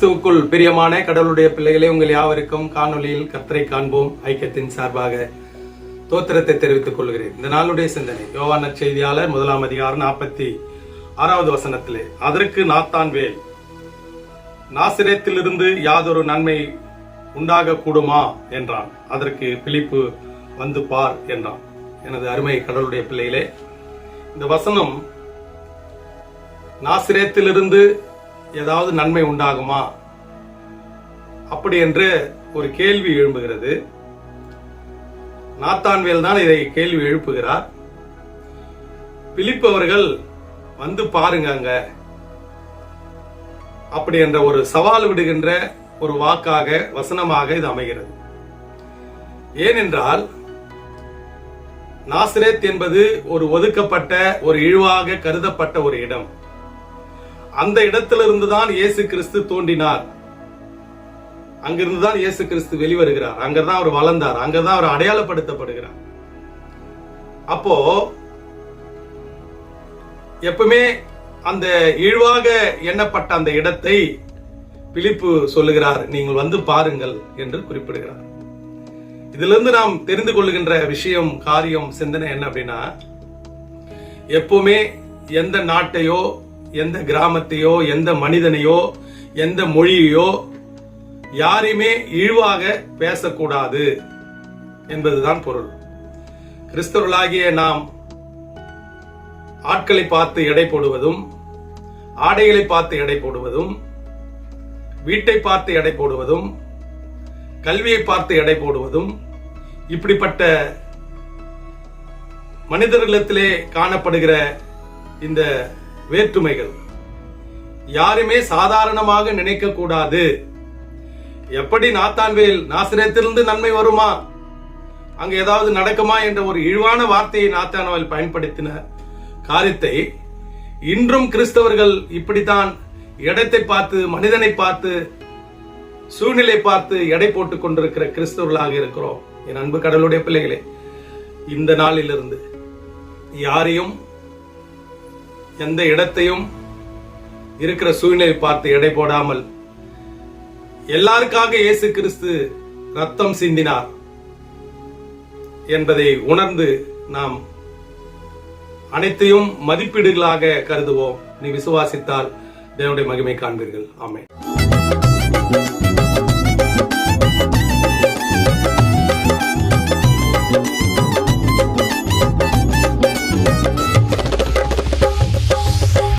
கிறிஸ்துவுக்குள் பிரியமான கடவுளுடைய பிள்ளைகளே உங்கள் யாவருக்கும் காணொலியில் கத்தரை காண்போம். ஐக்கியத்தின் சார்பாக தோத்திரத்தை தெரிவித்துக் கொள்கிறேன். இந்த நாளுடைய சிந்தனை யோவான செய்தியாளர் முதலாம் அதிகாரம் நாற்பத்தி ஆறாவது வசனத்திலே அதற்கு நாத்தான் வேல் நாசிரியத்திலிருந்து யாதொரு நன்மை உண்டாக கூடுமா என்றான். அதற்கு பிலிப்பு வந்து பார் என்றான். எனது அருமை கடவுளுடைய பிள்ளைகளே இந்த வசனம் நாசிரியத்திலிருந்து ஏதாவது நன்மை உண்டாகுமா? அப்படி என்று ஒரு கேள்வி எழும்புகிறது. நாத்தான்வேல் தான் இதை கேள்வி எழுப்புகிறார். பிலிப்பு அவர்கள் வந்து பாருங்க அங்க. அப்படி என்ற ஒரு சவால் விடுகின்ற ஒரு வாக்காக வசனமாக இது அமைகிறது. ஏனென்றால் நாசிரேத் என்பது ஒரு ஒதுக்கப்பட்ட ஒரு இழிவாக கருதப்பட்ட ஒரு இடம். அந்த இடத்திலிருந்து தான் இயேசு கிறிஸ்து தோன்றினார். அங்கிருந்து தான் இயேசு கிறிஸ்து வெளிவருகிறார். அங்கதான் அவர் வளர்ந்தார். அங்கதான் அவர் அடையாளப்படுத்தப்படுகிறார். அப்போ எப்பவுமே அந்த இழிவாக எண்ணப்பட்ட அந்த இடத்தை பிலிப்பு சொல்லுகிறார். நீங்கள் வந்து பாருங்கள் என்று குறிப்பிடுகிறார். இதிலிருந்து நாம் தெரிந்து கொள்ளுகின்ற விஷயம் காரியம் சிந்தனை என்ன அப்படின்னா எப்பவுமே எந்த நாட்டையோ எந்த கிராமத்தையோ எந்த மனிதனையோ எந்த மொழியையோ யாரையுமே இழிவாக பேசக்கூடாது என்பதுதான் பொருள். கிறிஸ்தவர்களாகிய நாம் ஆட்களை பார்த்து எடை போடுவதும் ஆடைகளை பார்த்து எடை போடுவதும் வீட்டை பார்த்து எடை போடுவதும் கல்வியை பார்த்து எடை போடுவதும் இப்படிப்பட்ட மனிதர்களிடத்திலே காணப்படுகிற இந்த வேற்றுமைகள். யாருமே சாதாரணமாக நினைக்க கூடாது. எப்படி நாத்தான்வேல் நாசிரியத்திலிருந்து நன்மை வருமா? அங்க ஏதாவது நடக்குமா என்ற ஒரு இழிவான வார்த்தையை நாத்தானவேல் பயன்படுத்தின காரியத்தை இன்றும் கிறிஸ்தவர்கள் இப்படித்தான் இடத்தை பார்த்து மனிதனை பார்த்து சூழ்நிலை பார்த்து எடை போட்டுக் கொண்டிருக்கிற கிறிஸ்தவர்களாக இருக்கிறோம். என் அன்பு கடலுடைய பிள்ளைகளே இந்த நாளிலிருந்து யாரையும் எந்த இடத்தையும் இருக்கிற சூழ்நிலை பார்த்து எடை போடாமல் எல்லாருக்காக இயேசு கிறிஸ்து ரத்தம் சிந்தினார் என்பதை உணர்ந்து நாம் அனைத்தையும் மதிப்பீடுகளாக கருதுவோம். நீ விசுவாசித்தால் தேவனுடைய மகிமை காண்பீர்கள். ஆமே